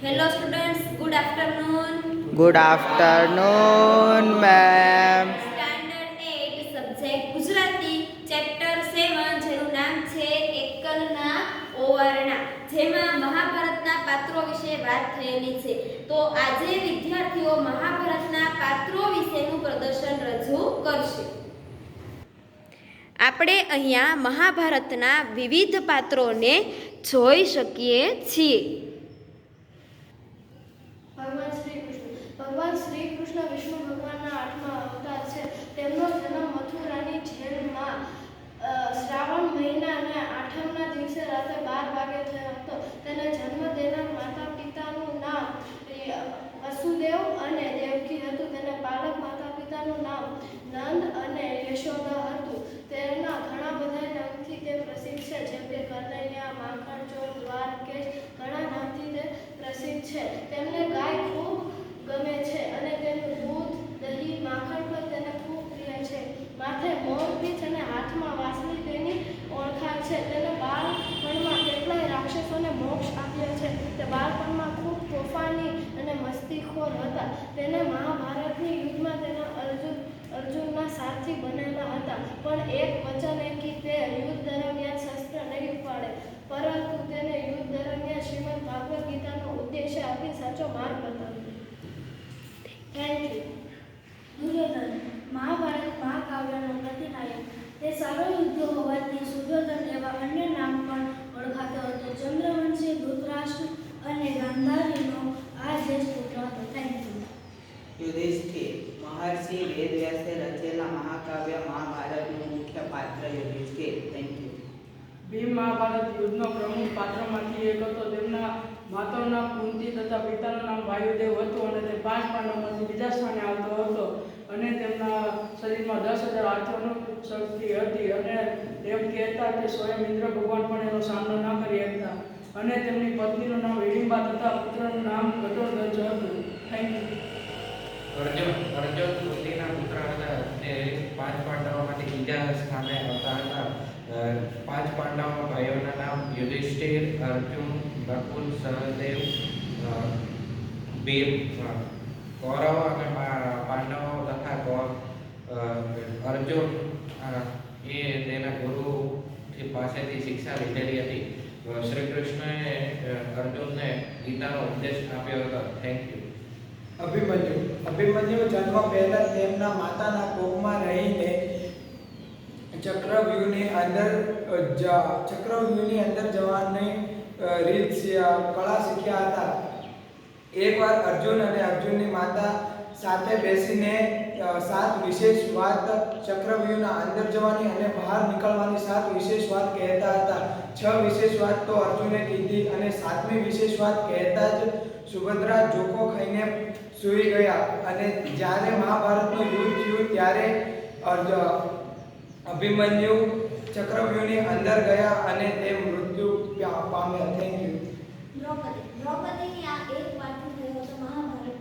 Hello students good afternoon good afternoon ma'am standard 8 subject Gujarati chapter 7 જેનું નામ છે એકલના ઓવારણા જેમાં મહાભારતના પાત્રો વિશે વાત થયેલી છે. તો આજે વિદ્યાર્થીઓ મહાભારતના પાત્રો વિશેનું પ્રદર્શન રજૂ કરશે. આપણે અહીંયા મહાભારતના વિવિધ પાત્રોને જોઈ શકીએ છીએ ભગવાન શ્રી કૃષ્ણ ભગવાન શ્રી કૃષ્ણ વિષ્ણુ ભગવાનના આઠમા અવતાર છે. તેમનો જન્મ મથુરાની જેલમાં શ્રાવણ મહિનાના આઠમના દિવસે રાત્રે બાર વાગે થયો હતો. તેને જન્મ દેનાર માતા પિતાનું નામ વસુદેવ અને દેવકી હતું. તેને બાળક માતા પિતાનું નામ નંદ અને યશોદા હતું. તેના ઘણા બધા નામથી તે પ્રસિદ્ધ છે. જેમ કે કનૈયા માખણ ચોર દ્વારકેશ ઘણા નામથી તે પ્રસિદ્ધ છે તેમને ગાય ખૂબ ગમે છે અને તેનું દૂધ દહીં માખણ પણ તેને ખૂબ પ્રિય છે માથે મોરપીંછ અને હાથમાં વાંસળી તેની ઓળખાણ છે. તેને બાળપણમાં કેટલાય રાક્ષસોને મોક્ષ આપ્યો છે. તે બાળપણમાં ખૂબ તોફાની અને મસ્તીખોર હતા. તેને મહાભારતની યુદ્ધમાં તેના અર્જુન, અર્જુનના સારથી બનેલા હતા. પણ એક વચન એકી તે હોવાથી સુયોધન એવા અન્ય નામ પણ ઓળખાતો હતો. ચંદ્રવંશી ધૃતરાષ્ટ્ર અને ગાંધારીનો આ દેશ પુત્ર હતો. થેન્ક યુ યુધિષ્ઠિર મહર્ષિ વેદવ્યાસે રચેલા મહાકાવ્ય મહાભારતનું મુખ્ય પાત્ર યુધિષ્ઠિર. થેન્ક યુ ભીમ મહાભારત યુદ્ધનો પ્રમુખ પાત્રમાંથી એક હતો. તેમના માતાનું નામ કુંતી તથા પિતાનું નામ વાયુદેવ હતું અને તે પાંચ પાંડવમાંથી બીજા સ્થાને આવતો હતો. અને તેમના શરીરમાં દસ હજાર હાથોનું શક્તિ હતી અને એમ કહેતા કે સ્વયં ઇન્દ્ર ભગવાન પણ એનો સામનો ન કરી શકતા અને તેમની પત્નીનું નામ હિડિંબા તથા પુત્રનું નામ ઘટોત્કચ હતું. થેન્ક યુ અર્જુન અર્જુન કૃતિના પુત્ર હતા. તે પાંચ પાંડવોમાંથી બીજા સ્થાને આવતા હતા. પાંચ પાંડવ ભાઈઓના નામ યુધિષ્ઠિર, અર્જુન, નકુલ, સહદેવ ભીમ કૌરવ અને પાંડવો તથા અર્જુન એ તેના ગુરુ પાસેથી શિક્ષા લીધેલી હતી. શ્રી કૃષ્ણએ અર્જુનને ગીતાનો ઉપદેશ આપ્યો હતો. Thank you Abhimanyu. અભિમન્યુ જન્મ પહેલા તેમના માતાના કોખમાં રહીને ચક્રવ્યૂહની અંદર ચક્રવ્યૂહની અંદર જવાની રીત કળા શીખ્યા હતા. એકવાર અર્જુન અને અર્જુનની માતા સાથે બેસીને સાત વિશેષ વાત ચક્રવ્યૂહના અંદર જવાની અને બહાર નીકળવાની સાત વિશેષ વાત કહેતા હતા. છ વિશેષ વાત તો અર્જુને કીધી અને સાતમી વિશેષ વાત કહેતા જ સુભદ્રા જોકો ખાઈને સૂઈ ગયા. અને જ્યારે મહાભારતનું યુદ્ધ થયું ત્યારે અભિમન્યુ ચક્રવ્યૂહની અંદર ગયા અને તે મૃત્યુ પામ્યા. Thank you Draupadi. દ્રૌપદીની આ એક વાતથી થયો હતો મહાભારત